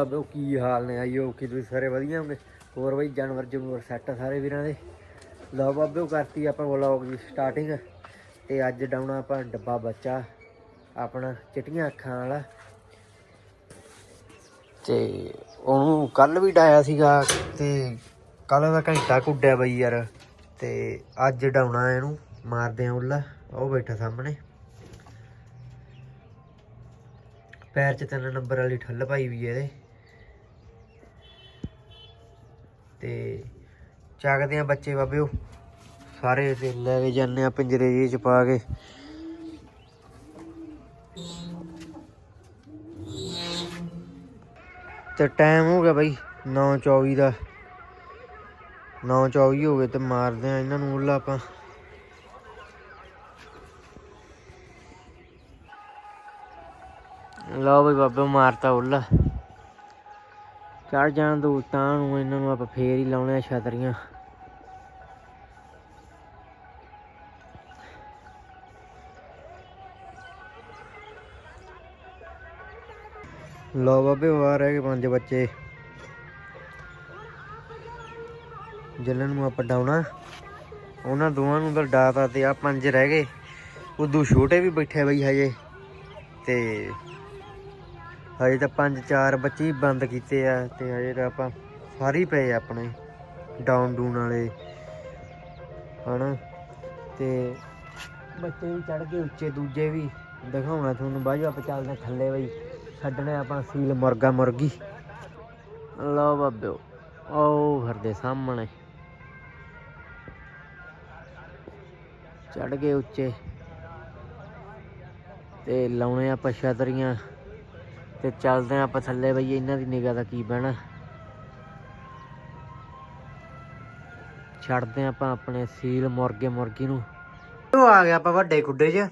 ਬਾਬੇ ਕੀ ਹਾਲ ਨੇ ਆਈ ਆਈਓ ਕਿ ਤੁਸੀਂ ਸਾਰੇ ਵਧੀਆ ਹੋਗੇ। ਹੋਰ ਬਈ ਜਾਨਵਰ ਜਨੂਰ ਸੈੱਟ ਸਾਰੇ ਵੀਰਾਂ ਦੇ। ਲਓ ਬਾਬੇ, ਉਹ ਕਰਤੀ ਆਪਾਂ ਵਲੌਗ ਦੀ ਸਟਾਰਟਿੰਗ ਤੇ ਅੱਜ ਡਾਉਣਾ ਆਪਾਂ ਡੱਬਾ ਬੱਚਾ, ਆਪਣਾ ਚਿੱਟੀਆਂ ਅੱਖਾਂ ਵਾਲਾ। ਤੇ ਉਹਨੂੰ ਕੱਲ ਵੀ ਡਾਇਆ ਸੀਗਾ ਤੇ ਕੱਲ ਦਾ ਘੰਟਾ ਕੁੱਡਿਆ ਬਈ ਯਾਰ। ਤੇ ਅੱਜ ਡਾਉਣਾ ਇਹਨੂੰ, ਮਾਰਦੇ ਆ ਉੱਲਾ। ਉਹ ਬੈਠਾ ਸਾਹਮਣੇ। ਪੈਰ 'ਚ ਤਿੰਨ ਨੰਬਰ ਵਾਲੀ ਠੱਲ ਪਾਈ ਵੀ ਇਹਦੇ। ਤੇ ਚੱਕਦੇ ਆ ਬੱਚੇ ਬਾਬਿਓ। ਸਾਰੇ ਤੇ ਲੈ ਕੇ ਜਾਂਦੇ ਆ ਪਿੰਜਰੇ ਜਿਹੇ ਚ ਪਾ ਕੇ। ਤੇ ਟਾਈਮ ਹੋ ਗਿਆ ਬਾਈ 9:24 ਦਾ। 9:24 ਹੋ ਗਏ ਤੇ ਮਾਰਦੇ ਆ ਇਹਨਾਂ ਨੂੰ ਉੱਲਾ ਆਪਾਂ। ਲਓ ਬਈ ਬਾਬੇ ਮਾਰਤਾ ਉੱਲਾ। ਚੜ ਜਾਣ ਦੋ ਤਾਂ ਨੂੰ ਇਹਨਾਂ ਨੂੰ ਆਪਾਂ ਫੇਰ ਹੀ ਲਾਉਣੇ ਆ ਛਤਰੀਆਂ। ਲਓ ਬਾਬੇ ਬਾਹਰ ਰਹਿ ਗਏ ਪੰਜ ਬੱਚੇ। ਜਿਨ੍ਹਾਂ ਨੂੰ ਆਪਾਂ ਡਾਉਣਾ। ਉਹਨਾਂ ਦੋਵਾਂ ਨੂੰ ਤਾਂ ਡਾਤਾ ਤੇ ਆ ਪੰਜ ਰਹਿ ਗਏ। ਉਦੋਂ ਛੋਟੇ ਵੀ ਬੈਠੇ ਬਈ ਹਜੇ। ਤੇ ਹਜੇ ਤਾਂ ਪੰਜ ਚਾਰ ਬੱਚੇ ਹੀ ਬੰਦ ਕੀਤੇ ਆ ਤੇ ਹਜੇ ਤਾਂ ਆਪਾਂ ਸਾਰੇ ਪਏ ਆਪਣੇ ਡਾਊਨ ਡੂਨ ਵਾਲੇ, ਹਨਾ? ਤੇ ਬੱਚੇ ਵੀ ਚੜ ਗਏ ਉੱਚੇ ਦੂਜੇ ਵੀ। ਦਿਖਾਉਣਾ ਤੁਹਾਨੂੰ ਬਾਜੂ ਆਪਾਂ ਚੱਲਦੇ ਹਾਂ ਥੱਲੇ ਬਈ। ਛੱਡਣੇ ਆਪਾਂ ਸੀਲ ਮੁਰਗਾ ਮੁਰਗੀ। ਲਓ ਬਾਬਿਓ ਉਹ ਫਿਰਦੇ ਸਾਹਮਣੇ। ਚੜ ਗਏ ਉੱਚੇ। ਤੇ ਲਾਉਣੇ ਆਪਾਂ ਛਤਰੀਆਂ। ਤੇ ਚੱਲਦੇ ਆਂ ਆਪਾਂ ਥੱਲੇ ਬਈ ਇਹਨਾਂ ਦੀ ਨਿਗਾਹ ਦਾ ਕੀ ਬਹਿਣਾ। ਛੱਡਦੇ ਆਂ ਆਪਾਂ ਆਪਣੇ ਸੀਲ ਮੁਰਗੇ, ਮੁਰਗੀ ਨੂੰ। ਉਹ ਆ ਗਿਆ ਆਪਾਂ ਵੱਡੇ ਖੁੱਡੇ 'ਚ।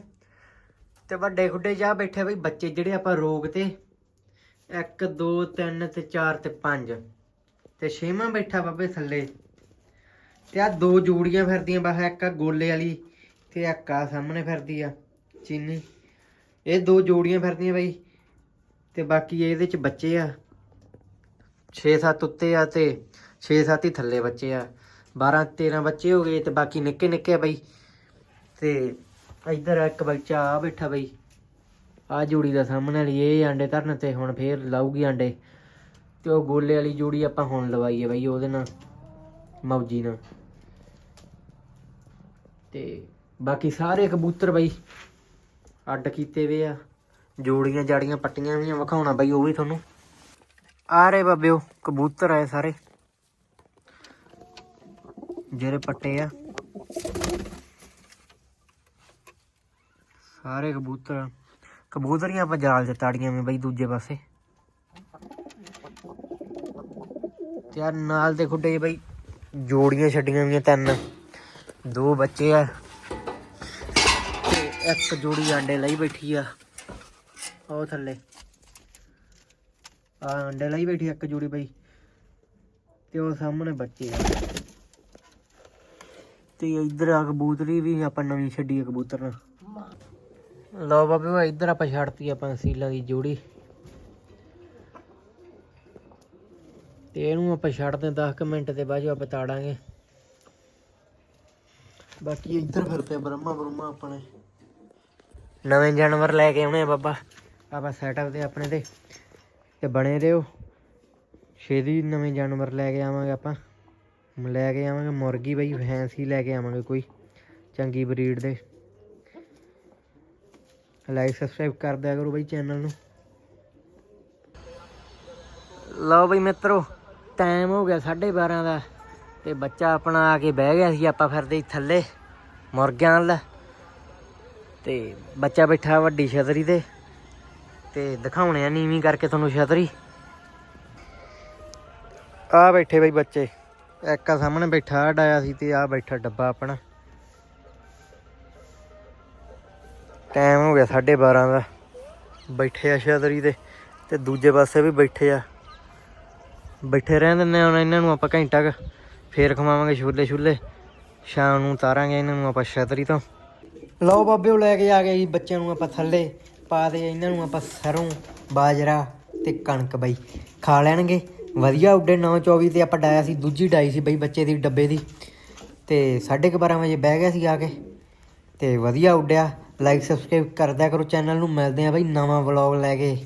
ਤੇ ਵੱਡੇ ਖੁੱਡੇ 'ਚ ਆ ਬੈਠੇ ਬਈ ਬੱਚੇ ਜਿਹੜੇ ਆਪਾਂ ਰੋਗ ਤੇ। 1 2 3 ਤੇ 4 ਤੇ 5 ਤੇ ਛੇਵਾਂ ਬੈਠਾ ਬਾਬੇ ਥੱਲੇ। ਤੇ ਆ ਦੋ ਜੋੜੀਆਂ ਫਿਰਦੀਆਂ, ਬਸ ਇੱਕ ਆ ਗੋਲੇ ਵਾਲੀ ਤੇ ਇੱਕ ਆ ਸਾਹਮਣੇ ਫਿਰਦੀ ਆ ਚੀਨੀ। ਇਹ ਦੋ ਜੋੜੀਆਂ ਫਿਰਦੀਆਂ ਬਈ। ਤੇ ਬਾਕੀ ਇਹਦੇ ਚ ਬੱਚੇ ਆ। 6-7 ਉੱਤੇ ਆ ਤੇ 6-7 ਹੀ ਥੱਲੇ ਬੱਚੇ ਆ। 12-13 ਬੱਚੇ ਹੋ ਗਏ ਤੇ ਬਾਕੀ ਨਿੱਕੇ ਨਿੱਕੇ ਆ ਬਈ। ਤੇ ਇੱਧਰ ਇੱਕ ਬੱਚਾ ਆ ਬੈਠਾ ਬਈ। ਆ ਜੋੜੀ ਦਾ ਸਾਹਮਣੇ ਵਾਲੀ, ਇਹ ਆਂਡੇ ਧਰਨ ਤੇ ਹੁਣ ਫੇਰ ਲਾਊਗੀ ਆਂਡੇ। ਤੇ ਉਹ ਗੋਲੇ ਵਾਲੀ ਜੋੜੀ ਆਪਾਂ ਹੁਣ ਲਵਾਈਏ ਹੈ ਬਈ ਉਹਦੇ ਨਾਲ, ਮੌਜੀ ਨਾਲ। ਤੇ ਬਾਕੀ ਸਾਰੇ ਕਬੂਤਰ ਬਈ ਅੱਡ ਕੀਤੇ ਵੇ ਆ। ਜੋੜੀਆਂ ਜਾੜੀਆਂ ਪੱਟੀਆਂ ਵੀ ਵਿਖਾਉਣਾ ਬਈ ਉਹ ਵੀ ਤੁਹਾਨੂੰ। ਆ ਰਹੇ ਬਾਬਿਓ, ਕਬੂਤਰ ਆਏ ਸਾਰੇ। ਜਿਹੜੇ ਪੱਟੇ ਆ। ਸਾਰੇ ਕਬੂਤਰ ਕਬੂਤਰੀਆਂ ਆਪਾਂ ਜਾਲ ਚ ਤਾੜੀਆਂ ਵੀ ਬਈ ਦੂਜੇ ਪਾਸੇ। ਤੇ ਆ ਨਾਲ ਦੇ ਖੁੱਡੇ ਬਈ, ਜੋੜੀਆਂ ਛੱਡੀਆਂ ਵੀਆਂ ਤਿੰਨ। ਦੋ ਬੱਚੇ ਆ। ਤੇ ਇੱਕ ਜੋੜੀ ਆਂਡੇ ਲਈ ਬੈਠੀ ਆ। ਉਹ ਥੱਲੇ। ਆ ਅੰਡੇ ਲਈ ਬੈਠੀ ਇੱਕ ਜੋੜੀ ਬਈ ਤੇ ਉਹ ਸਾਹਮਣੇ ਬੱਚੇ ਆ। ਤੇ ਇੱਧਰ ਆ ਕਬੂਤਰੀ ਵੀ, ਆਪਾਂ ਨਵੀਂ ਛੱਡੀ ਆ ਕਬੂਤਰ ਨਾਲ। ਲਓ ਬਾਬੇ, ਉਹ ਇੱਧਰ ਆਪਾਂ ਛੱਡਤੀ ਆਪਾਂ ਸੀਲਾਂ ਦੀ ਜੋੜੀ। ਤੇ ਇਹਨੂੰ ਆਪਾਂ ਛੱਡਦੇ 10 ਮਿੰਟ ਦੇ ਬਾਅਦ 'ਚੋਂ ਆਪਾਂ ਤਾੜਾਂਗੇ। ਬਾਕੀ ਇੱਧਰ ਫਿਰਦੇ ਬ੍ਰਹਮਾ ਬ੍ਰਹਮਾ ਆਪਣੇ। ਨਵੇਂ ਜਾਨਵਰ ਲੈ ਕੇ ਆਉਣੇ ਆ ਬਾਬਾ। ਆਪਾਂ ਸੈਟਅਪ ਤੇ ਆਪਣੇ ਤੇ ਤੇ ਬਣੇ ਰਹੋ। ਛੇਤੀ ਨਵੇਂ ਜਾਨਵਰ ਲੈ ਕੇ ਆਵਾਂਗੇ ਆਪਾਂ। ਲੈ ਕੇ ਆਵਾਂਗੇ ਮੁਰਗੀ ਬਈ ਫੈਂਸੀ ਲੈ ਕੇ ਆਵਾਂਗੇ ਕੋਈ ਚੰਗੀ ਬਰੀਡ ਦੇ। ਲਾਈਕ ਸਬਸਕ੍ਰਾਈਬ ਕਰ ਦਿਆ ਕਰੋ ਬਈ ਚੈਨਲ ਨੂੰ। ਲਓ ਬਈ ਮਿੱਤਰੋ ਟਾਈਮ ਹੋ ਗਿਆ 12:30 ਦਾ ਤੇ ਬੱਚਾ ਆਪਣਾ ਆ ਕੇ ਬਹਿ ਗਿਆ ਸੀ ਆਪਾਂ ਫਿਰਦੇ ਥੱਲੇ ਮੁਰਗਿਆਂ ਨਾਲ ਤੇ ਬੱਚਾ ਬੈਠਾ ਵੱਡੀ ਛਤਰੀ ਤੇ। ਤੇ ਦਿਖਾਉਣੇ ਆ ਨੀਵੀਂ ਕਰਕੇ ਤੁਹਾਨੂੰ ਛਤਰੀ। ਆ ਬੈਠੇ ਬਈ ਬੱਚੇ। ਇੱਕ ਆ ਸਾਹਮਣੇ ਬੈਠਾ ਡਾਇਆ ਸੀ ਤੇ ਆ ਬੈਠਾ ਡੱਬਾ ਆਪਣਾ। ਟਾਈਮ ਹੋ ਗਿਆ 12:30 ਦਾ। ਬੈਠੇ ਆ ਛਤਰੀ ਤੇ ਤੇ ਦੂਜੇ ਪਾਸੇ ਵੀ ਬੈਠੇ ਆ। ਬੈਠੇ ਰਹਿਣ ਦਿੰਦੇ ਹੁਣ ਇਹਨਾਂ ਨੂੰ ਆਪਾਂ ਘੰਟਾ ਕੁ ਫੇਰ ਖਵਾਵਾਂਗੇ ਛੋਲੇ ਛੁੱਲੇ। ਸ਼ਾਮ ਨੂੰ ਉਤਾਰਾਂਗੇ ਇਹਨਾਂ ਨੂੰ ਆਪਾਂ ਛਤਰੀ ਤੋਂ। ਲਓ ਬਾਬੇ ਉਹ ਲੈ ਕੇ ਆ ਗਏ ਜੀ ਬੱਚਿਆਂ ਨੂੰ ਆਪਾਂ ਥੱਲੇ। ਪਾ ਦੇ, ਇਹਨਾਂ ਨੂੰ ਆਪਾਂ ਸਰੋਂ, ਬਾਜਰਾ ਤੇ ਕਣਕ ਬਾਈ। ਖਾ ਲੈਣਗੇ। ਵਧੀਆ ਉੱਡੇ 924 ਤੇ ਆਪਾਂ ਡਾਇਆ ਸੀ, ਦੂਜੀ ਡਾਈ ਸੀ ਬਈ ਬੱਚੇ ਦੀ ਡੱਬੇ ਦੀ। ਤੇ 12:30 ਵਜੇ ਬਹਿ ਗਿਆ ਸੀ ਆ ਕੇ। ਤੇ ਵਧੀਆ ਉੱਡਿਆ। ਲਾਈਕ ਸਬਸਕ੍ਰਾਈਬ ਕਰਦਿਆ ਕਰੋ ਚੈਨਲ ਨੂੰ। ਮਿਲਦੇ ਆ ਬਈ ਨਵਾਂ ਵਲੌਗ ਲੈ ਕੇ।